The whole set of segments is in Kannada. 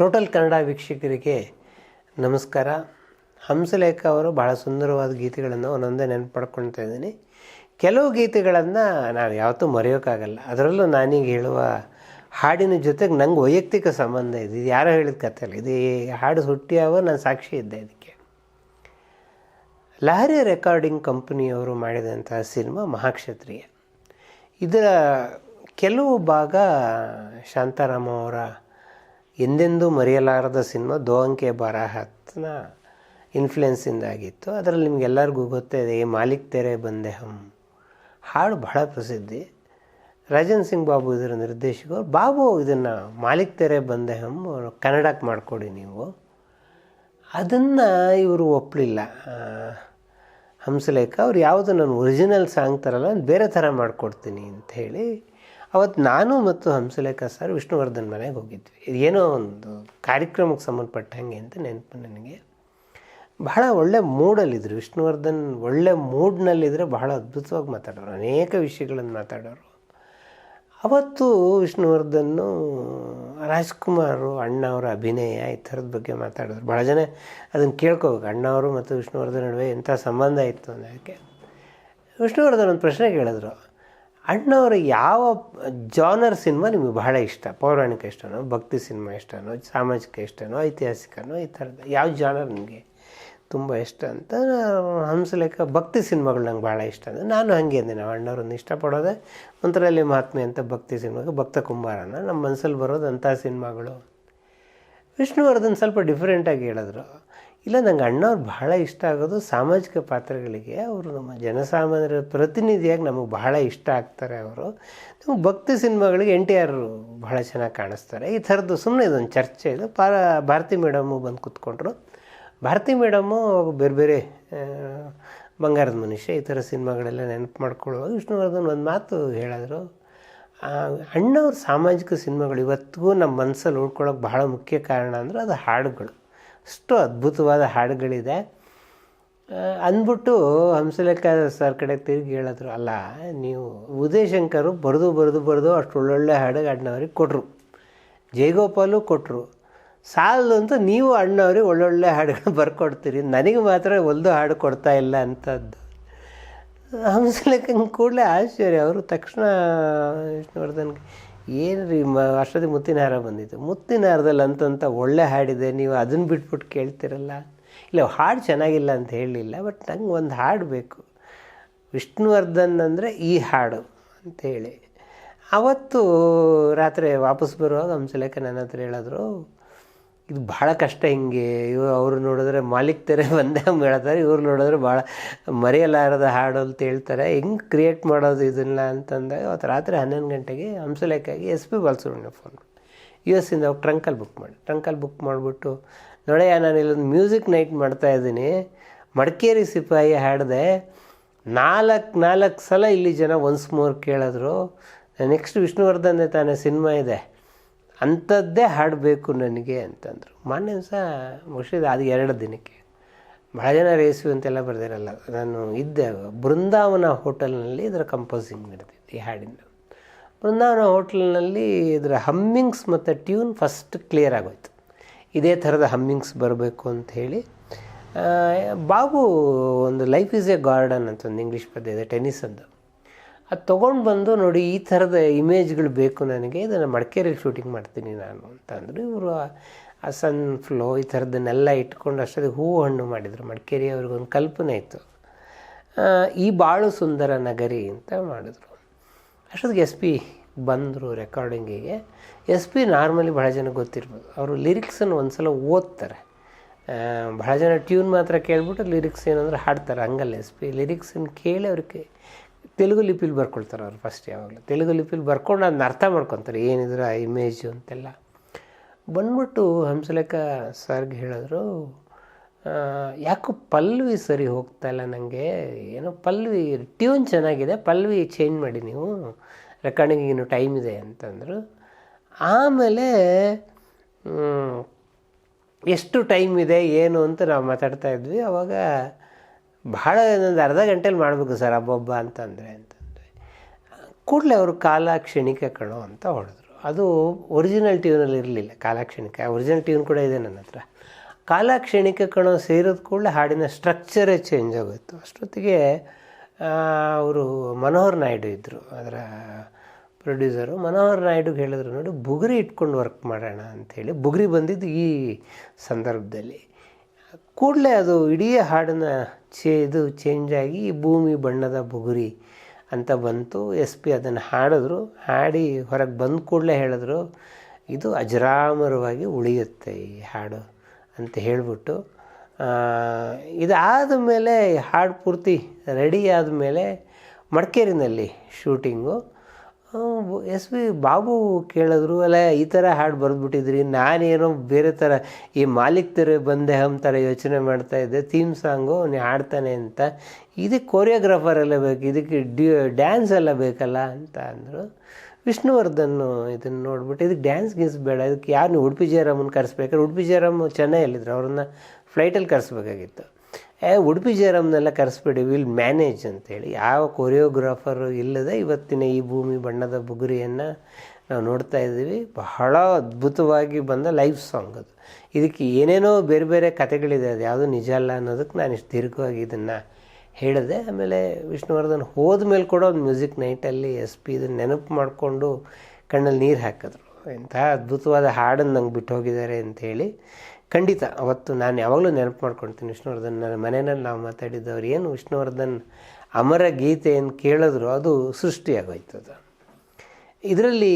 ಟೋಟಲ್ ಕನ್ನಡ ವೀಕ್ಷಕರಿಗೆ ನಮಸ್ಕಾರ. ಹಂಸಲೇಖ ಅವರು ಬಹಳ ಸುಂದರವಾದ ಗೀತೆಗಳನ್ನು ಒಂದೊಂದೇ ನೆನಪು ಪಡ್ಕೊಳ್ತಾ ಇದ್ದೀನಿ. ಕೆಲವು ಗೀತೆಗಳನ್ನು ನಾವು ಯಾವತ್ತೂ ಮರೆಯೋಕ್ಕಾಗಲ್ಲ. ಅದರಲ್ಲೂ ನಾನೀಗ ಹೇಳುವ ಹಾಡಿನ ಜೊತೆಗೆ ನಂಗೆ ವೈಯಕ್ತಿಕ ಸಂಬಂಧ ಇದೆ. ಇದು ಯಾರೋ ಹೇಳಿದ ಕಥೆ ಅಲ್ಲ. ಇದು ಈ ಹಾಡು ಹುಟ್ಟಿಯಾವ ನಾನು ಸಾಕ್ಷಿ ಇದ್ದೆ ಇದಕ್ಕೆ. ಲಹರಿ ರೆಕಾರ್ಡಿಂಗ್ ಕಂಪ್ನಿಯವರು ಮಾಡಿದಂತಹ ಸಿನಿಮಾ ಮಹಾಕ್ಷತ್ರಿಯ. ಇದರ ಕೆಲವು ಭಾಗ ಶಾಂತಾರಾಮ ಅವರ ಎಂದೆಂದೂ ಮರೆಯಲಾರದ ಸಿನಿಮಾ ದೋ ಅಂಕೆ ಬರಹತ್ನ ಇನ್ಫ್ಲುಯೆನ್ಸಿಂದಾಗಿತ್ತು. ಅದರಲ್ಲಿ ನಿಮಗೆಲ್ಲರಿಗೂ ಗೊತ್ತಿದೆ ಈ ಮಾಲಿಕ್ ತೆರೆ ಬಂದೆ ಹಮ್. ಹಾಡು ಬಹಳ ಪ್ರಸಿದ್ಧಿ. ರಾಜನ್ ಸಿಂಗ್ ಬಾಬು ಇದರ ನಿರ್ದೇಶಕರು ಬಾಬು ಇದನ್ನು ಮಾಲಿಕ್ ತೆರೆ ಬಂದೆ ಹಮ್ ಕನ್ನಡಕ್ಕೆ ಮಾಡಿಕೊಡಿ ನೀವು. ಅದನ್ನು ಇವರು ಒಪ್ಪಲಿಲ್ಲ ಹಂಸಲೇಖ ಅವ್ರು ಯಾವುದು ನಾನು ಒರಿಜಿನಲ್ ಸಾಂಗ್ ಥರಲ್ಲ ಬೇರೆ ಥರ ಮಾಡಿಕೊಡ್ತೀನಿ ಅಂತ ಹೇಳಿ ಅವತ್ತು ನಾನು ಮತ್ತು ಹಂಸಲೇಖ ಸರ್ ವಿಷ್ಣುವರ್ಧನ್ ಮನೆಗೆ ಹೋಗಿದ್ವಿ. ಏನೋ ಒಂದು ಕಾರ್ಯಕ್ರಮಕ್ಕೆ ಸಂಬಂಧಪಟ್ಟ ಹಾಗೆ ಅಂತ ನೆನಪು ನನಗೆ. ಬಹಳ ಒಳ್ಳೆ ಮೂಡಲ್ಲಿದ್ದರು ವಿಷ್ಣುವರ್ಧನ್ ಒಳ್ಳೆ ಮೂಡ್ನಲ್ಲಿದ್ದರೆ ಬಹಳ ಅದ್ಭುತವಾಗಿ ಮಾತಾಡೋರು, ಅನೇಕ ವಿಷಯಗಳನ್ನು ಮಾತಾಡೋರು. ಅವತ್ತು ವಿಷ್ಣುವರ್ಧನ್ನು ರಾಜ್ಕುಮಾರು, ಅಣ್ಣ ಅವರ ಅಭಿನಯ ಈ ಥರದ ಬಗ್ಗೆ ಮಾತಾಡಿದ್ರು. ಭಾಳ ಜನ ಅದನ್ನು ಕೇಳ್ಕೋಬೇಕು. ಅಣ್ಣವರು ಮತ್ತು ವಿಷ್ಣುವರ್ಧನ್ ನಡುವೆ ಎಂಥ ಸಂಬಂಧ ಇತ್ತು ಅನ್ನೋದಕ್ಕೆ ವಿಷ್ಣುವರ್ಧನ್ ಒಂದು ಪ್ರಶ್ನೆ ಕೇಳಿದ್ರು. ಅಣ್ಣವರ ಯಾವ ಜಾನರ್ ಸಿನಿಮಾ ನಿಮಗೆ ಬಹಳ ಇಷ್ಟ? ಪೌರಾಣಿಕ ಇಷ್ಟನೋ ಭಕ್ತಿ ಸಿನಿಮಾ ಇಷ್ಟನೋ ಸಾಮಾಜಿಕ ಇಷ್ಟನೋ ಐತಿಹಾಸಿಕನೋ, ಈ ಥರದ ಯಾವ ಜಾನರ್ ನಿಮಗೆ ತುಂಬ ಇಷ್ಟ ಅಂತ ಹಂಸಲೇಖ, ಭಕ್ತಿ ಸಿನಿಮಾಗಳು ನಂಗೆ ಭಾಳ ಇಷ್ಟ ಅಂದರೆ ನಾನು ಹಾಗೆ ಅಂದೆ ನಾವು ಅಣ್ಣವ್ರನ್ನ ಇಷ್ಟಪಡೋದೆ ಒಂಥರಲ್ಲಿ ಮಹಾತ್ಮೆ ಅಂತ ಭಕ್ತಿ ಸಿನಿಮಾಗೆ ಭಕ್ತ ಕುಂಬಾರನ. ನಮ್ಮ ಮನಸ್ಸಲ್ಲಿ ಬರೋದು ಅಂಥ ಸಿನಿಮಾಗಳು ವಿಷ್ಣುವರ್ಧನ್ ಸ್ವಲ್ಪ ಡಿಫ್ರೆಂಟಾಗಿ ಹೇಳಿದ್ರು. ಇಲ್ಲ, ನಂಗೆ ಅಣ್ಣವ್ರು ಬಹಳ ಇಷ್ಟ ಆಗೋದು ಸಾಮಾಜಿಕ ಪಾತ್ರಗಳಿಗೆ. ಅವರು ನಮ್ಮ ಜನಸಾಮಾನ್ಯರ ಪ್ರತಿನಿಧಿಯಾಗಿ ನಮಗೆ ಬಹಳ ಇಷ್ಟ ಆಗ್ತಾರೆ ಅವರು. ನಮಗೆ ಭಕ್ತಿ ಸಿನಿಮಾಗಳಿಗೆ ಎನ್ ಟಿ ಆರ್ ಬಹಳ ಚೆನ್ನಾಗಿ ಕಾಣಿಸ್ತಾರೆ. ಈ ಥರದ್ದು ಸುಮ್ಮನೆ ಇದೊಂದು ಚರ್ಚೆ. ಇದು ಪಾರ, ಭಾರತಿ ಮೇಡಮು ಬಂದು ಕೂತ್ಕೊಂಡ್ರು. ಭಾರತಿ ಮೇಡಮು ಬೇರೆ ಬೇರೆ ಬಂಗಾರದ ಮನುಷ್ಯ, ಈ ಥರ ಸಿನಿಮಾಗಳೆಲ್ಲ ನೆನಪು ಮಾಡ್ಕೊಳ್ಳುವಾಗ ವಿಷ್ಣುವರ್ಧನ್ ಒಂದು ಮಾತು ಹೇಳಿದ್ರು. ಅಣ್ಣವ್ರ ಸಾಮಾಜಿಕ ಸಿನಿಮಾಗಳು ಇವತ್ತಿಗೂ ನಮ್ಮ ಮನಸ್ಸಲ್ಲಿ ಉಳ್ಕೊಳ್ಳೋಕೆ ಬಹಳ ಮುಖ್ಯ ಕಾರಣ ಅಂದರೆ ಅದು ಹಾಡುಗಳು. ಅಷ್ಟು ಅದ್ಭುತವಾದ ಹಾಡುಗಳಿದೆ. ಅಂದ್ಬಿಟ್ಟು ಹಂಸಲೇಖ ಸರ್ ಕಡೆ ತಿರುಗಿ ಹೇಳಿದ್ರು, ಅಲ್ಲ, ನೀವು ಉದಯಶಂಕರು ಬರೆದು ಬರೆದು ಬರೆದು ಅಷ್ಟು ಒಳ್ಳೊಳ್ಳೆ ಹಾಡುಗೆ ಅಣ್ಣವ್ರಿಗೆ ಕೊಟ್ಟರು ಜಯಗೋಪಾಲು ಕೊಟ್ಟರು ಸಾಲದು ಅಂತ ನೀವು ಅಣ್ಣವ್ರಿಗೆ ಒಳ್ಳೊಳ್ಳೆ ಹಾಡುಗಳು ಬರ್ಕೊಡ್ತೀರಿ. ನನಗೆ ಮಾತ್ರ ಒಂದು ಹಾಡು ಕೊಡ್ತಾ ಇಲ್ಲ ಅಂಥದ್ದು ಹಂಸಲೇಖನ್ ಕೂಡಲೇ ಆಶ್ಚರ್ಯ. ಅವರು ತಕ್ಷಣ ವಿಷ್ಣುವರ್ಧನ್ಗೆ ಏನು ರೀ, ಮ, ಅಷ್ಟೊತ್ತಿಗೆ ಮುತ್ತಿನ ಹಾರ ಬಂದಿತ್ತು. ಮುತ್ತಿನ ಹಾರದಲ್ಲಿ ಅಂತಂತ ಒಳ್ಳೆ ಹಾಡಿದೆ, ನೀವು ಅದನ್ನು ಬಿಟ್ಬಿಟ್ಟು ಕೇಳ್ತಿರಲ್ಲ. ಇಲ್ಲ, ಹಾಡು ಚೆನ್ನಾಗಿಲ್ಲ ಅಂತ ಹೇಳಲಿಲ್ಲ, ಬಟ್ ನಂಗೆ ಒಂದು ಹಾಡು ಬೇಕು. ವಿಷ್ಣುವರ್ಧನ್ ಅಂದರೆ ಈ ಹಾಡು ಅಂಥೇಳಿ ಅವತ್ತು ರಾತ್ರಿ ವಾಪಸ್ ಬರುವಾಗ ಹಂಸಲೇಖ ನನ್ನ ಹತ್ರ ಹೇಳಿದ್ರು ಇದು ಭಾಳ ಕಷ್ಟ ಹಿಂಗೆ. ಇವರು ಅವರು ನೋಡಿದ್ರೆ ಮಾಲಿಕ್ ತೆರೆ ಬಂದೇ ಹೇಳ್ತಾರೆ, ಇವ್ರು ನೋಡಿದ್ರೆ ಭಾಳ ಮರೆಯಲಾರದ ಹಾಡು ಅಂತ ಹೇಳ್ತಾರೆ. ಹೆಂಗೆ ಕ್ರಿಯೇಟ್ ಮಾಡೋದು ಇದನ್ನ ಅಂತಂದಾಗ ಅವತ್ತು ರಾತ್ರಿ ಹನ್ನೊಂದು ಗಂಟೆಗೆ ಹಂಸಲೇಕಾಗಿ S P Balasubrahmanya phone U S ಇಂದ ಅವ್ರು ಟ್ರಂಕಲ್ಲಿ ಬುಕ್ ಮಾಡಿ. ಟ್ರಂಕಲ್ಲಿ ಬುಕ್ ಮಾಡಿಬಿಟ್ಟು, ನೋಡಯ್ಯ, ನಾನು ಇಲ್ಲೊಂದು ಮ್ಯೂಸಿಕ್ ನೈಟ್ ಮಾಡ್ತಾ ಇದ್ದೀನಿ. ಮಡಿಕೇರಿ ಸಿಪಾಯಿ ಹಾಡಿದೆ, ನಾಲ್ಕು ನಾಲ್ಕು ಸಲ ಇಲ್ಲಿ ಜನ ಒನ್ಸ್ ಮೋರ್ ಕೇಳಿದ್ರು. ನೆಕ್ಸ್ಟ್ ವಿಷ್ಣುವರ್ಧನ್ ತಾನೇ ಸಿನಿಮಾ ಇದೆ. ಅಂಥದ್ದೇ ಹಾಡಬೇಕು ನನಗೆ ಅಂತಂದರು. ಮೊನ್ನೆ ಸಹ ಮುಗಿಸಿದ, ಅದು ಎರಡು ದಿನಕ್ಕೆ. ಭಾಳ ಜನ ರೇಸು ಅಂತೆಲ್ಲ ಬರೆದಿರಲ್ಲ. ನಾನು ಇದ್ದೆ, ಬೃಂದಾವನ ಹೋಟೆಲ್ನಲ್ಲಿ ಇದರ ಕಂಪೋಸಿಂಗ್ ನಡೆದಿತ್ತು ಈ ಹಾಡಿನ ಬೃಂದಾವನ ಹೋಟೆಲ್ನಲ್ಲಿ ಇದರ ಹಮ್ಮಿಂಗ್ಸ್ ಮತ್ತು ಟ್ಯೂನ್ ಫಸ್ಟ್ ಕ್ಲಿಯರ್ ಆಗೋಯ್ತು. ಇದೇ ಥರದ ಹಮ್ಮಿಂಗ್ಸ್ ಬರಬೇಕು ಅಂತ ಹೇಳಿ ಬಾಬು ಒಂದು ಲೈಫ್ ಈಸ್ ಎ ಗಾರ್ಡನ್ ಅಂತ ಒಂದು ಇಂಗ್ಲೀಷ್ ಪದ್ಯ ಇದೆ ಟೆನ್ನಿಸದ್ದು ಅದು ತೊಗೊಂಡು ಬಂದು ನೋಡಿ ಈ ಥರದ ಇಮೇಜ್ಗಳು ಬೇಕು ನನಗೆ, ಇದನ್ನು ಮಡಿಕೇರಿಯಲ್ಲಿ ಶೂಟಿಂಗ್ ಮಾಡ್ತೀನಿ ನಾನು ಅಂತಂದರು ಇವರು ಆ ಸನ್ ಫ್ಲೋ ಈ ಥರದನ್ನೆಲ್ಲ ಇಟ್ಕೊಂಡು ಅಷ್ಟೊತ್ತಿಗೆ ಹೂವು ಹಣ್ಣು ಮಾಡಿದರು ಮಡಿಕೇರಿ ಅವ್ರಿಗೊಂದು ಕಲ್ಪನೆ ಇತ್ತು. ಈ ಬಾಳು ಸುಂದರ ನಗರಿ ಅಂತ ಮಾಡಿದ್ರು. ಅಷ್ಟೊತ್ತಿಗೆ ಎಸ್ ಪಿ ಬಂದರು ರೆಕಾರ್ಡಿಂಗಿಗೆ ಎಸ್ ಪಿ ನಾರ್ಮಲಿ ಭಾಳ ಜನ ಗೊತ್ತಿರ್ಬೋದು. ಅವರು ಲಿರಿಕ್ಸನ್ನು ಒಂದು ಸಲ ಓದ್ತಾರೆ. ಭಾಳ ಜನ ಟ್ಯೂನ್ ಮಾತ್ರ ಕೇಳ್ಬಿಟ್ಟು ಲಿರಿಕ್ಸ್ ಏನಂದ್ರೆ ಹಾಡ್ತಾರೆ, ಹಂಗಲ್ಲ ಎಸ್ ಪಿ ಲಿರಿಕ್ಸನ್ನು ಕೇಳಿ ಅವ್ರಿಗೆ ತೆಲುಗು ಲಿಪಿಲಿ ಬರ್ಕೊಳ್ತಾರೆ ಅವ್ರು ಫಸ್ಟ್ ಯಾವಾಗಲೂ. ತೆಲುಗು ಲಿಪಿಲಿ ಬರ್ಕೊಂಡು ಅದನ್ನ ಅರ್ಥ ಮಾಡ್ಕೊತಾರೆ, ಏನಿದ್ರೆ ಆ ಇಮೇಜು ಅಂತೆಲ್ಲ. ಬಂದ್ಬಿಟ್ಟು ಹಂಸಲೇಖ ಸರ್ಗೆ ಹೇಳಿದ್ರು ಯಾಕೋ ಪಲ್ವಿ ಸರಿ ಹೋಗ್ತಾ ಇಲ್ಲ ನನಗೆ ಏನೋ ಪಲ್ವಿ ಟ್ಯೂನ್ ಚೆನ್ನಾಗಿದೆ, ಪಲ್ವಿ ಚೇಂಜ್ ಮಾಡಿ ನೀವು ರೆಕಾರ್ಡಿಂಗ್ ಇನ್ನು ಟೈಮ್ ಇದೆ ಅಂತಂದರು. ಆಮೇಲೆ ಎಷ್ಟು ಟೈಮ್ ಇದೆ, ಏನು ಅಂತ ನಾವು ಮಾತಾಡ್ತಾ ಇದ್ವಿ. ಅವಾಗ ಭಾಳ ಒಂದು ಅರ್ಧ ಗಂಟೆಲಿ ಮಾಡಬೇಕು ಸರ್ ಅಬ್ಬೊಬ್ಬ ಅಂತಂದರೆ ಅಂತಂದರೆ. ಕೂಡಲೇ ಅವರು ಕಾಲ ಕ್ಷಣಿಕ ಕಣೋ ಅಂತ ಹೊಡೆದ್ರು. ಅದು ಒರಿಜಿನಲ್ ಟ್ಯೂನಲ್ಲಿ ಇರಲಿಲ್ಲ ಕಾಲಾಕ್ಷಣಿಕ ಒರಿಜಿನಲ್ ಟ್ಯೂನ್ ಕೂಡ ಇದೆ ನನ್ನ ಹತ್ರ. ಕಾಲಾಕ್ಷಣಿಕ ಕಣೋ ಸೇರಿದ ಕೂಡಲೇ ಹಾಡಿನ ಸ್ಟ್ರಕ್ಚರೇ ಚೇಂಜ್ ಆಗೋಯಿತು. ಅಷ್ಟೊತ್ತಿಗೆ ಅವರು ಮನೋಹರ್ ನಾಯ್ಡು ಇದ್ದರು ಅದರ ಪ್ರೊಡ್ಯೂಸರು ಮನೋಹರ್ ನಾಯ್ಡುಗೆ ಹೇಳಿದ್ರು, ನೋಡಿ, ಬುಗುರಿ ಇಟ್ಕೊಂಡು ವರ್ಕ್ ಮಾಡೋಣ ಅಂಥೇಳಿ ಬುಗುರಿ ಬಂದಿದ್ದು ಈ ಸಂದರ್ಭದಲ್ಲಿ. ಕೂಡಲೇ ಅದು ಇಡೀ ಹಾಡನ್ನ ಚೇ ಇದು ಚೇಂಜ್ ಆಗಿ ಭೂಮಿ ಬಣ್ಣದ ಬುಗುರಿ ಅಂತ ಬಂತು. ಎಸ್ ಪಿ ಅದನ್ನು ಹಾಡಿದ್ರು. ಹಾಡಿ ಹೊರಗೆ ಬಂದ ಕೂಡಲೇ ಹೇಳಿದ್ರು, ಇದು ಅಜರಾಮರವಾಗಿ ಉಳಿಯುತ್ತೆ ಈ ಹಾಡು ಅಂತ ಹೇಳಿಬಿಟ್ಟು. ಇದಾದ ಮೇಲೆ ಹಾಡು ಪೂರ್ತಿ ರೆಡಿ ಆದಮೇಲೆ ಮಡಿಕೇರಿನಲ್ಲಿ ಶೂಟಿಂಗು ಎಸ್ ವಿ ಬಾಬು ಕೇಳಿದ್ರು, ಅಲ್ಲ ಈ ಥರ ಹಾಡು ಬರೆದ್ಬಿಟ್ಟಿದ್ರಿ, ನಾನೇನೋ ಬೇರೆ ಥರ ಈ ಮಾಲಿಕ್ ತೆರೆ ಬಂದೆ ಹಮ್ ಥರ ಯೋಚನೆ ಮಾಡ್ತಾ ಇದ್ದೆ ಥೀಮ್ ಸಾಂಗು ನೀವು ಹಾಡ್ತಾನೆ ಅಂತ. ಇದಕ್ಕೆ ಕೊರಿಯೋಗ್ರಾಫರ್ ಎಲ್ಲ ಬೇಕು, ಇದಕ್ಕೆ ಡಿ ಡ್ಯಾನ್ಸ್ ಎಲ್ಲ ಬೇಕಲ್ಲ ಅಂತ ಅಂದರು. ವಿಷ್ಣುವರ್ಧನ್ ಇದನ್ನು ನೋಡ್ಬಿಟ್ಟು, ಇದಕ್ಕೆ ಡ್ಯಾನ್ಸ್ ಗೀನ್ಸ್ ಬೇಡ, ಇದಕ್ಕೆ ಯಾರು, ನೀವು ಉಡುಪಿ ಜಯರಾಮನ್ ಕರೆಸ್ಬೇಕಾದ್ರೆ, ಉಡುಪಿ ಜಯರಾಮ್ ಚೆನ್ನೈಯಲ್ಲಿದ್ದರು ಅವ್ರನ್ನ ಫ್ಲೈಟಲ್ಲಿ ಕರೆಸ್ಬೇಕಾಗಿತ್ತು. ಏ, ಉಡುಪಿ ಜಯರಾಮ್ನೆಲ್ಲ ಕರೆಸ್ಬಿಡಿ, ವಿಲ್ ಮ್ಯಾನೇಜ್ ಅಂತೇಳಿ. ಯಾವ ಕೊರಿಯೋಗ್ರಾಫರು ಇಲ್ಲದೆ ಇವತ್ತಿನ ಈ ಭೂಮಿ ಬಣ್ಣದ ಬುಗುರಿಯನ್ನು ನಾವು ನೋಡ್ತಾ ಇದ್ದೀವಿ. ಬಹಳ ಅದ್ಭುತವಾಗಿ ಬಂದ ಲೈವ್ ಸಾಂಗ್ ಅದು. ಇದಕ್ಕೆ ಏನೇನೋ ಬೇರೆ ಬೇರೆ ಕತೆಗಳಿದೆ ಅದು ಯಾವುದು ನಿಜ ಅಲ್ಲ ಅನ್ನೋದಕ್ಕೆ ನಾನು ಇಷ್ಟು ದೀರ್ಘವಾಗಿ ಇದನ್ನು ಹೇಳಿದೆ. ಆಮೇಲೆ ವಿಷ್ಣುವರ್ಧನ್ ಹೋದ ಮೇಲೆ ಕೂಡ ಒಂದು ಮ್ಯೂಸಿಕ್ ನೈಟಲ್ಲಿ ಎಸ್ ಪಿ ಇದನ್ನು ನೆನಪು ಮಾಡಿಕೊಂಡು ಕಣ್ಣಲ್ಲಿ ನೀರು ಹಾಕಿದ್ರು. ಎಂಥ ಅದ್ಭುತವಾದ ಹಾಡನ್ನು ನಂಗೆ ಬಿಟ್ಟು ಹೋಗಿದ್ದಾರೆ ಅಂಥೇಳಿ ಖಂಡಿತ, ಅವತ್ತು ನಾನು ಯಾವಾಗಲೂ ನೆನಪು ಮಾಡ್ಕೊಳ್ತೀನಿ ವಿಷ್ಣುವರ್ಧನ್. ನನ್ನ ಮನೆಯಲ್ಲಿ ನಾವು ಮಾತಾಡಿದ್ದವ್ರು ಏನು ವಿಷ್ಣುವರ್ಧನ್ ಅಮರ ಗೀತೆಯನ್ನು ಕೇಳಿದ್ರು ಅದು ಸೃಷ್ಟಿಯಾಗೋಯ್ತದ ಇದರಲ್ಲಿ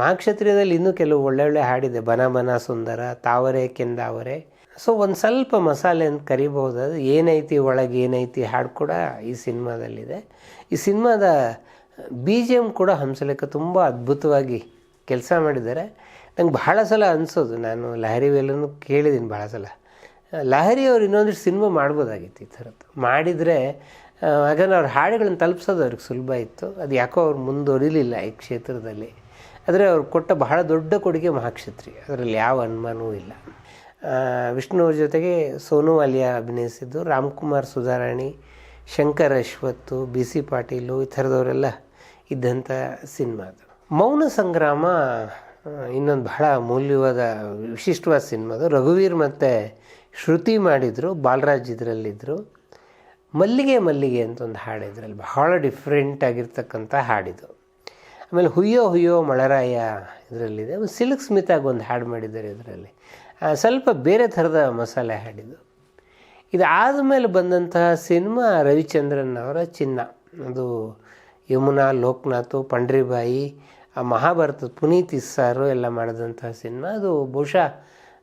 ಮಹಾಕ್ಷತ್ರಿಯದಲ್ಲಿ ಇನ್ನೂ ಕೆಲವು ಒಳ್ಳೆ ಒಳ್ಳೆ ಹಾಡಿದೆ, ಬನ ಬನ ಸುಂದರ, ತಾವರೆ ಕೆಂದಾವರೆ. ಸೊ ಒಂದು ಸ್ವಲ್ಪ ಮಸಾಲೆ ಅಂತ ಕರಿಬೋದು ಅದು ಏನೈತಿ ಒಳಗೆ ಏನೈತಿ ಹಾಡು ಕೂಡ ಈ ಸಿನಿಮಾದಲ್ಲಿದೆ. ಈ ಸಿನಿಮಾದ ಬಿ ಜಿ ಎಂ ಕೂಡ ಹಂಸಲೇಖ ತುಂಬ ಅದ್ಭುತವಾಗಿ ಕೆಲಸ ಮಾಡಿದ್ದಾರೆ. ನಂಗೆ ಭಾಳ ಸಲ ಅನಿಸೋದು. ನಾನು ಲಹರಿ ವೇಲನ್ನು ಕೇಳಿದ್ದೀನಿ ಭಾಳ ಸಲ. ಲಹರಿ ಅವ್ರು ಇನ್ನೊಂದಿಷ್ಟು ಸಿನಿಮಾ ಮಾಡ್ಬೋದಾಗಿತ್ತು ಈ ಥರದ್ದು. ಮಾಡಿದರೆ ಯಾಕಂದ್ರೆ ಅವ್ರ ಹಾಡುಗಳನ್ನ ತಲುಪಿಸೋದು ಅವ್ರಿಗೆ ಸುಲಭ ಇತ್ತು. ಅದು ಯಾಕೋ ಅವ್ರು ಮುಂದುವರಿಲಿಲ್ಲ ಈ ಕ್ಷೇತ್ರದಲ್ಲಿ. ಆದರೆ ಅವ್ರು ಕೊಟ್ಟ ಬಹಳ ದೊಡ್ಡ ಕೊಡುಗೆ ಮಹಾಕ್ಷೇತ್ರಿ. ಅದರಲ್ಲಿ ಯಾವ ಅನುಮಾನವೂ ಇಲ್ಲ. ವಿಷ್ಣು ಜೊತೆಗೆ ಸೋನು ವಾಲಿಯಾ ಅಭಿನಯಿಸಿದ್ದು, ರಾಮ್ಕುಮಾರ್ ಸುಧಾರಾಣಿ, ಶಂಕರ್ ಅಶ್ವತ್ತು ಬಿ ಸಿ ಪಾಟೀಲು ಈ ಥರದವರೆಲ್ಲ ಇದ್ದಂಥ ಸಿನಿಮಾ ಅದು. ಮೌನ ಸಂಗ್ರಾಮ ಇನ್ನೊಂದು ಬಹಳ ಅಮೂಲ್ಯವಾದ, ವಿಶಿಷ್ಟವಾದ ಸಿನಿಮಾ ಅದು. ರಘುವೀರ್ ಮತ್ತು ಶ್ರುತಿ ಮಾಡಿದರು, ಬಾಲರಾಜ್ ಇದರಲ್ಲಿದ್ದರು ಮಲ್ಲಿಗೆ ಮಲ್ಲಿಗೆ ಅಂತ ಒಂದು ಹಾಡು ಇದರಲ್ಲಿ, ಬಹಳ ಡಿಫ್ರೆಂಟ್ ಆಗಿರ್ತಕ್ಕಂಥ ಹಾಡಿದು. ಆಮೇಲೆ ಹುಯ್ಯೋ ಹುಯ್ಯೋ ಮಳರಾಯ ಇದರಲ್ಲಿದೆ. ಸಿಲ್ಕ್ ಸ್ಮಿತಾಗಿ ಒಂದು ಹಾಡು ಮಾಡಿದ್ದಾರೆ ಇದರಲ್ಲಿ. ಸ್ವಲ್ಪ ಬೇರೆ ಥರದ ಮಸಾಲೆ ಹಾಡಿದ್ದು ಇದಾದ ಮೇಲೆ ಬಂದಂತಹ ಸಿನಿಮಾ ರವಿಚಂದ್ರನ್ ಅವರ ಚಿನ್ನ. ಅದು ಯಮುನಾ, ಲೋಕನಾಥು, ಪಂಡ್ರಿಬಾಯಿ ಆ ಮಹಾಭಾರತದ ಪುನೀತ್ ಇಸ್ಸಾರು ಎಲ್ಲ ಮಾಡಿದಂತಹ ಸಿನಿಮಾ. ಅದು ಬಹುಶಃ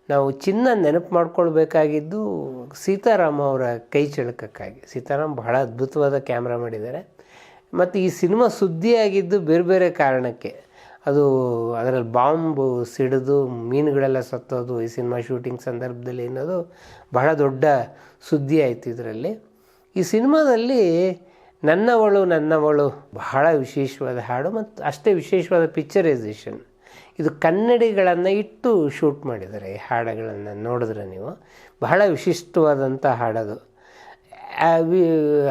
ನಾವು ಚಿನ್ನ ನೆನಪು ಮಾಡ್ಕೊಳ್ಬೇಕಾಗಿದ್ದು ಸೀತಾರಾಮ ಅವರ ಕೈ ಚಳಕಕ್ಕಾಗಿ. ಸೀತಾರಾಮ್ ಬಹಳ ಅದ್ಭುತವಾದ ಕ್ಯಾಮ್ರಾ ಮಾಡಿದ್ದಾರೆ. ಮತ್ತು ಈ ಸಿನಿಮಾ ಸುದ್ದಿಯಾಗಿದ್ದು ಬೇರೆ ಬೇರೆ ಕಾರಣಕ್ಕೆ. ಅದು ಅದರಲ್ಲಿ ಬಾಂಬು ಸಿಡಿದು ಮೀನುಗಳೆಲ್ಲ ಸತ್ತೋದು ಈ ಸಿನಿಮಾ ಶೂಟಿಂಗ್ ಸಂದರ್ಭದಲ್ಲಿ ಅನ್ನೋದು ಬಹಳ ದೊಡ್ಡ ಸುದ್ದಿ ಆಯಿತು ಇದರಲ್ಲಿ. ಈ ಸಿನಿಮಾದಲ್ಲಿ ನನ್ನವಳು ನನ್ನವಳು ಬಹಳ ವಿಶೇಷವಾದ ಹಾಡು ಮತ್ತು ಅಷ್ಟೇ ವಿಶೇಷವಾದ ಪಿಕ್ಚರೈಸೇಷನ್. ಇದು ಕನ್ನಡಿಗಳನ್ನು ಇಟ್ಟು ಶೂಟ್ ಮಾಡಿದ್ದಾರೆ ಈ ಹಾಡುಗಳನ್ನು ನೋಡಿದ್ರೆ ನೀವು ಬಹಳ ವಿಶಿಷ್ಟವಾದಂಥ ಹಾಡದು.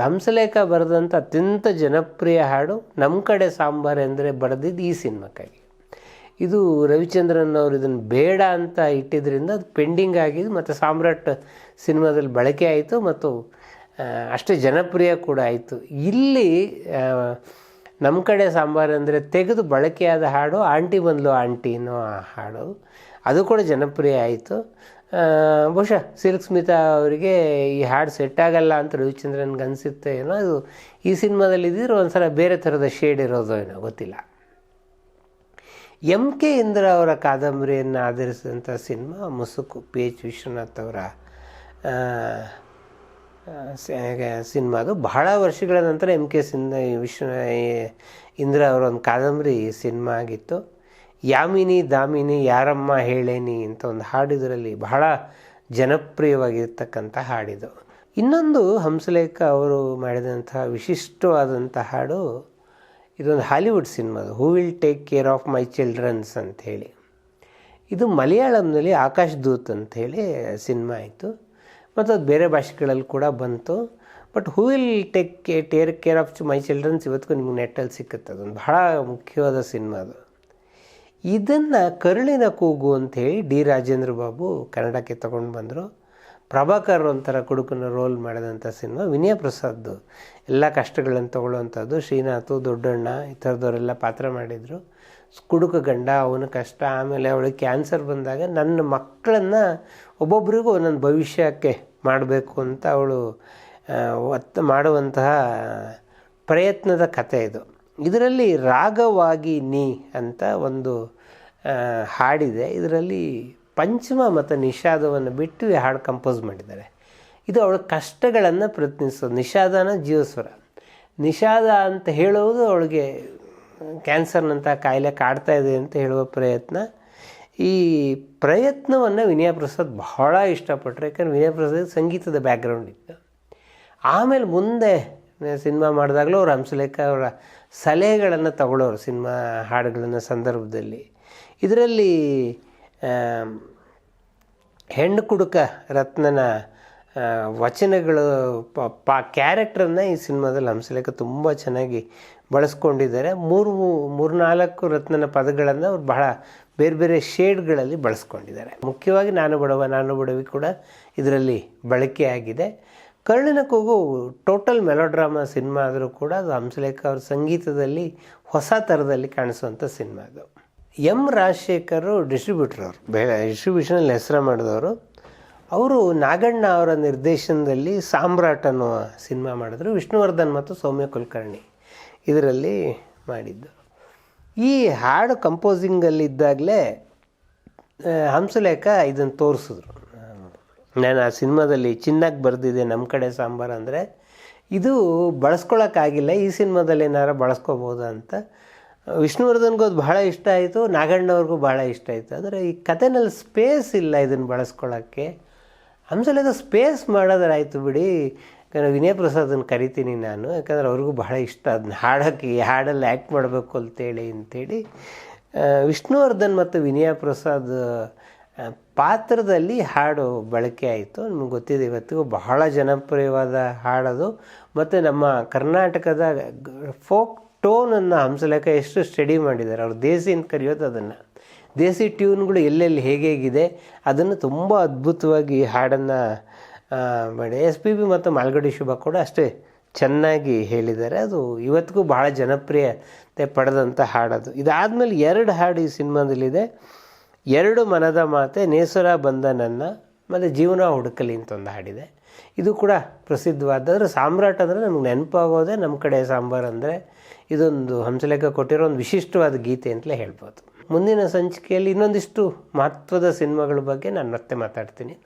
ಹಂಸಲೇಖ ಬರೆದಂಥ ಅತ್ಯಂತ ಜನಪ್ರಿಯ ಹಾಡು ನಮ್ಮ ಕಡೆ ಸಾಂಬಾರು ಅಂದರೆ ಬರೆದಿದ್ದು ಈ ಸಿನಿಮಾಕ್ಕಾಗಿ. ಇದು ರವಿಚಂದ್ರನ್ ಅವರು ಇದನ್ನು ಬೇಡ ಅಂತ ಇಟ್ಟಿದ್ದರಿಂದ ಅದು ಪೆಂಡಿಂಗ್ ಆಗಿದೆ ಮತ್ತು ಸಾಮ್ರಾಟ್ ಸಿನಿಮಾದಲ್ಲಿ ಬಳಕೆ ಆಯಿತು ಮತ್ತು ಅಷ್ಟೇ ಜನಪ್ರಿಯ ಕೂಡ ಆಯಿತು. ಇಲ್ಲಿ ನಮ್ಮ ಕಡೆ ಸಾಂಬಾರು ಅಂದರೆ ತೆಗೆದು ಬಳಕೆಯಾದ ಹಾಡು, ಆಂಟಿ ಬಂದ್ಲು ಆಂಟಿ ಅನ್ನೋ ಹಾಡು, ಅದು ಕೂಡ ಜನಪ್ರಿಯ ಆಯಿತು. ಬಹುಶಃ ಸಿಲ್ಕ್ ಸ್ಮಿತಾ ಅವರಿಗೆ ಈ ಹಾಡು ಸೆಟ್ ಆಗಲ್ಲ ಅಂತ ರವಿಚಂದ್ರನ್ಗೆ ಅನಿಸುತ್ತೆ ಏನೋ, ಅದು ಈ ಸಿನಿಮಾದಲ್ಲಿ ಇದ್ದಿದ್ರೆ ಒಂದು ಸಲ ಬೇರೆ ಥರದ ಶೇಡ್ ಇರೋದೋ ಏನೋ, ಗೊತ್ತಿಲ್ಲ. ಎಂ ಕೆ ಇಂದ್ರ ಅವರ ಕಾದಂಬರಿಯನ್ನು ಆಧರಿಸಿದಂಥ ಸಿನಿಮಾ ಮುಸುಕು ಪಿ ಎಚ್ ವಿಶ್ವನಾಥ್ ಅವರ ಸಿನಿಮಾ ಅದು ಬಹಳ ವರ್ಷಗಳ ನಂತರ ಎಂ ಕೆ ಸಿನ್ ವಿಶ್ವ ಇಂದ್ರ ಅವರ ಒಂದು ಕಾದಂಬರಿ ಸಿನಿಮಾ ಆಗಿತ್ತು. ಯಾಮಿನಿ ದಾಮಿನಿ ಯಾರಮ್ಮ ಹೇಳೇನಿ ಅಂತ ಒಂದು ಹಾಡಿದರಲ್ಲಿ ಬಹಳ ಜನಪ್ರಿಯವಾಗಿರ್ತಕ್ಕಂಥ ಹಾಡಿದು. ಇನ್ನೊಂದು ಹಂಸಲೇಖ ಅವರು ಮಾಡಿದಂತಹ ವಿಶಿಷ್ಟವಾದಂಥ ಹಾಡು ಇದೊಂದು Hollywood ಸಿನಿಮಾದು who will take care of my childrens ಅಂಥೇಳಿ ಇದು ಮಲಯಾಳಂನಲ್ಲಿ ಆಕಾಶ್ ದೂತ್ ಅಂಥೇಳಿ ಸಿನಿಮಾ ಆಯಿತು. ಮತ್ತು ಅದು ಬೇರೆ ಭಾಷೆಗಳಲ್ಲಿ ಕೂಡ ಬಂತು. ಬಟ್ ಹೂ ವಿಲ್ ಟೇಕ್ ಕೇ, ಟೇರ್ ಕೇರ್ ಆಫ್ ಮೈ ಚಿಲ್ಡ್ರನ್ಸ್ ಇವತ್ತಿಗೂ ನಿಮ್ಗೆ ನೆಟ್ಟಲ್ಲಿ ಸಿಕ್ಕುತ್ತೆ. ಅದೊಂದು ಬಹಳ ಮುಖ್ಯವಾದ ಸಿನಿಮಾ ಅದು. ಇದನ್ನು ಕರುಳಿನ ಕೂಗು ಅಂಥೇಳಿ ಡಿ ರಾಜೇಂದ್ರ ಬಾಬು ಕನ್ನಡಕ್ಕೆ ತಗೊಂಡು ಬಂದರು. ಪ್ರಭಾಕರ್ ಒಂಥರ ಕುಡುಕನ ರೋಲ್ ಮಾಡಿದಂಥ ಸಿನಿಮಾ. ವಿನಯ ಪ್ರಸಾದ್ದು ಎಲ್ಲ ಕಷ್ಟಗಳನ್ನು ತಗೊಳ್ಳುವಂಥದ್ದು. ಶ್ರೀನಾಥು, ದೊಡ್ಡಣ್ಣ ಈ ಥರದವರೆಲ್ಲ ಪಾತ್ರ ಮಾಡಿದರು. ಕುಡುಕ ಗಂಡ, ಅವನ ಕಷ್ಟ, ಆಮೇಲೆ ಅವಳಿಗೆ ಕ್ಯಾನ್ಸರ್ ಬಂದಾಗ ನನ್ನ ಮಕ್ಕಳನ್ನು ಒಬ್ಬೊಬ್ಬರಿಗೂ ನನ್ನ ಭವಿಷ್ಯಕ್ಕೆ ಮಾಡಬೇಕು ಅಂತ ಅವಳು ಒತ್ತ ಮಾಡುವಂತಹ ಪ್ರಯತ್ನದ ಕಥೆ ಇದು. ಇದರಲ್ಲಿ ರಾಗವಾಗಿ ನೀ ಅಂತ ಒಂದು ಹಾಡಿದೆ. ಇದರಲ್ಲಿ ಪಂಚಮ ಮತ್ತು ನಿಷಾದವನ್ನು ಬಿಟ್ಟು ಈ ಹಾಡು ಕಂಪೋಸ್ ಮಾಡಿದ್ದಾರೆ. ಇದು ಅವಳ ಕಷ್ಟಗಳನ್ನು ಪ್ರಯತ್ನಿಸೋದು ನಿಷಾದನ ಜೀವಸ್ವರ. ನಿಷಾದ ಅಂತ ಹೇಳುವುದು ಅವಳಿಗೆ ಕ್ಯಾನ್ಸರ್ನಂಥ ಕಾಯಿಲೆ ಕಾಡ್ತಾ ಇದೆ ಅಂತ ಹೇಳುವ ಪ್ರಯತ್ನ. ಈ ಪ್ರಯತ್ನವನ್ನು ವಿನಯ ಪ್ರಸಾದ್ ಬಹಳ ಇಷ್ಟಪಟ್ಟರು ಯಾಕಂದ್ರೆ ವಿನಯ ಪ್ರಸಾದ್ ಸಂಗೀತದ ಬ್ಯಾಕ್ಗ್ರೌಂಡ್ ಇತ್ತು ಆಮೇಲೆ ಮುಂದೆ ಸಿನಿಮಾ ಮಾಡಿದಾಗಲೂ ಅವರು ಹಂಸಲೇಖ ಅವರ ಸಲಹೆಗಳನ್ನು ತಗೊಳ್ಳೋರು ಸಿನಿಮಾ ಹಾಡುಗಳನ್ನು ಸಂದರ್ಭದಲ್ಲಿ. ಇದರಲ್ಲಿ ಹೆಣ್ಣು ಕುಡುಕ ರತ್ನನ ವಚನಗಳು, ಪ ಕ್ಯಾರೆಕ್ಟ್ರನ್ನ ಈ ಸಿನಿಮಾದಲ್ಲಿ ಹಂಸಲೇಖ ತುಂಬ ಚೆನ್ನಾಗಿ ಬಳಸ್ಕೊಂಡಿದ್ದಾರೆ. ಮೂರು, ಮೂರ್ನಾಲ್ಕು ರತ್ನನ ಪದಗಳನ್ನು ಅವ್ರು ಬಹಳ ಬೇರೆ ಬೇರೆ ಶೇಡ್ಗಳಲ್ಲಿ ಬಳಸ್ಕೊಂಡಿದ್ದಾರೆ. ಮುಖ್ಯವಾಗಿ ನಾನು ಬಡವ, ನಾನು ಬಡವಿ ಕೂಡ ಇದರಲ್ಲಿ ಬಳಕೆಯಾಗಿದೆ ಕರ್ಣನ ಕೂಗು ಟೋಟಲ್ ಮೆಲೋಡ್ರಾಮಾ ಸಿನಿಮಾ ಆದರೂ ಕೂಡ ಅದು ಹಂಸಲೇಖ ಅವ್ರ ಸಂಗೀತದಲ್ಲಿ ಹೊಸ ಥರದಲ್ಲಿ ಕಾಣಿಸುವಂಥ ಸಿನಿಮಾ ಅದು. ಎಂ ರಾಜಶೇಖರ್ ಡಿಸ್ಟ್ರಿಬ್ಯೂಟರ್ ಅವರು, ಬೆ ಡಿಸ್ಟ್ರಿಬ್ಯೂಷನಲ್ಲಿ ಹೆಸರು ಮಾಡಿದವರು. ಅವರು ನಾಗಣ್ಣ ಅವರ ನಿರ್ದೇಶನದಲ್ಲಿ ಸಾಮ್ರಾಟ್ ಅನ್ನುವ ಸಿನಿಮಾ ಮಾಡಿದ್ರು, ವಿಷ್ಣುವರ್ಧನ್ ಮತ್ತು ಸೌಮ್ಯ ಕುಲಕರ್ಣಿ ಇದರಲ್ಲಿ ಮಾಡಿದ್ದು. ಈ ಹಾಡು ಕಂಪೋಸಿಂಗಲ್ಲಿದ್ದಾಗಲೇ ಹಂಸಲೇಖ ಇದನ್ನು ತೋರಿಸಿದ್ರು. ನಾನು ಆ ಸಿನಿಮಾದಲ್ಲಿ ಚಿನ್ನಕ್ಕೆ ಬರೆದಿದೆ ನಮ್ಮ ಕಡೆ ಸಾಂಬಾರು ಅಂದರೆ, ಇದು ಬಳಸ್ಕೊಳಕ್ಕಾಗಿಲ್ಲ, ಈ ಸಿನಿಮಾದಲ್ಲಿ ಏನಾರು ಬಳಸ್ಕೋಬೋದು ಅಂತ. ವಿಷ್ಣುವರ್ಧನ್ಗೂ ಅದು ಬಹಳ ಇಷ್ಟ ಆಯಿತು, ನಾಗಣ್ಣವ್ರಿಗೂ ಬಹಳ ಇಷ್ಟ ಆಯಿತು. ಆದರೆ ಈ ಕಥೆನಲ್ಲಿ ಸ್ಪೇಸ್ ಇಲ್ಲ ಇದನ್ನು ಬಳಸ್ಕೊಳ್ಳೋಕ್ಕೆ ಹಂಸಲೇಖ ಸ್ಪೇಸ್ ಮಾಡೋದ್ರಾಯ್ತು ಬಿಡಿ. ಯಾಕಂದರೆ ವಿನಯ ಪ್ರಸಾದನ್ನು ಕರಿತೀನಿ ನಾನು. ಯಾಕಂದರೆ ಅವ್ರಿಗೂ ಬಹಳ ಇಷ್ಟ ಅದನ್ನ ಹಾಡೋಕ್ಕೆ ಈ ಹಾಡಲ್ಲಿ ಆ್ಯಕ್ಟ್ ಮಾಡಬೇಕು ಅಂತೇಳಿ ಅಂಥೇಳಿ ವಿಷ್ಣುವರ್ಧನ್ ಮತ್ತು ವಿನಯ ಪ್ರಸಾದ್ ಪಾತ್ರದಲ್ಲಿ ಹಾಡು ಬಳಕೆ ಆಯಿತು. ನಿಮ್ಗೆ ಗೊತ್ತಿದೆ, ಇವತ್ತಿಗೂ ಬಹಳ ಜನಪ್ರಿಯವಾದ ಹಾಡದು. ಮತ್ತು ನಮ್ಮ ಕರ್ನಾಟಕದ ಫೋಕ್ ಟೋನನ್ನು ಹಂಸಲೇಖ ಎಷ್ಟು ಸ್ಟಡಿ ಮಾಡಿದ್ದಾರೆ. ಅವ್ರು ದೇಸಿ ಅಂತ ಕರೆಯೋದು ಅದನ್ನು. ದೇಸಿ ಟ್ಯೂನ್ಗಳು ಎಲ್ಲೆಲ್ಲಿ ಹೇಗೆ ಹೇಗಿದೆ ಅದನ್ನು ತುಂಬ ಅದ್ಭುತವಾಗಿ ಹಾಡನ್ನು ಮಾಡಿ. ಎಸ್ ಪಿ ಬಿ ಮತ್ತು ಮಾಲ್ಗಡಿ ಶುಭ ಕೂಡ ಅಷ್ಟೇ ಚೆನ್ನಾಗಿ ಹೇಳಿದ್ದಾರೆ. ಅದು ಇವತ್ತಿಗೂ ಬಹಳ ಜನಪ್ರಿಯತೆ ಪಡೆದಂಥ ಹಾಡದು ಇದಾದಮೇಲೆ ಎರಡು ಹಾಡು ಈ ಸಿನಿಮಾದಲ್ಲಿದೆ. ಎರಡು ಮನದ ಮಾತೆ, ನೇಸರ ಬಂದ ನನ್ನ, ಮತ್ತು ಜೀವನ ಹುಡುಕಲಿ ಅಂತ ಒಂದು ಹಾಡಿದೆ. ಇದು ಕೂಡ ಪ್ರಸಿದ್ಧವಾದರೆ ಸಾಮ್ರಾಟ್ ಅಂದರೆ ನಮ್ಗೆ ನೆನಪಾಗೋದೇ ನಮ್ಮ ಕಡೆ ಸಾಂಬಾರು ಅಂದರೆ ಇದೊಂದು ಹಂಸಲೇಖ ಕೊಟ್ಟಿರೋ ಒಂದು ವಿಶಿಷ್ಟವಾದ ಗೀತೆ ಅಂತಲೇ ಹೇಳ್ಬೋದು. ಮುಂದಿನ ಸಂಚಿಕೆಯಲ್ಲಿ ಇನ್ನೊಂದಿಷ್ಟು ಮಹತ್ವದ ಸಿನಿಮಾಗಳ ಬಗ್ಗೆ ನಾನು ಮತ್ತೆ ಮಾತಾಡ್ತೀನಿ.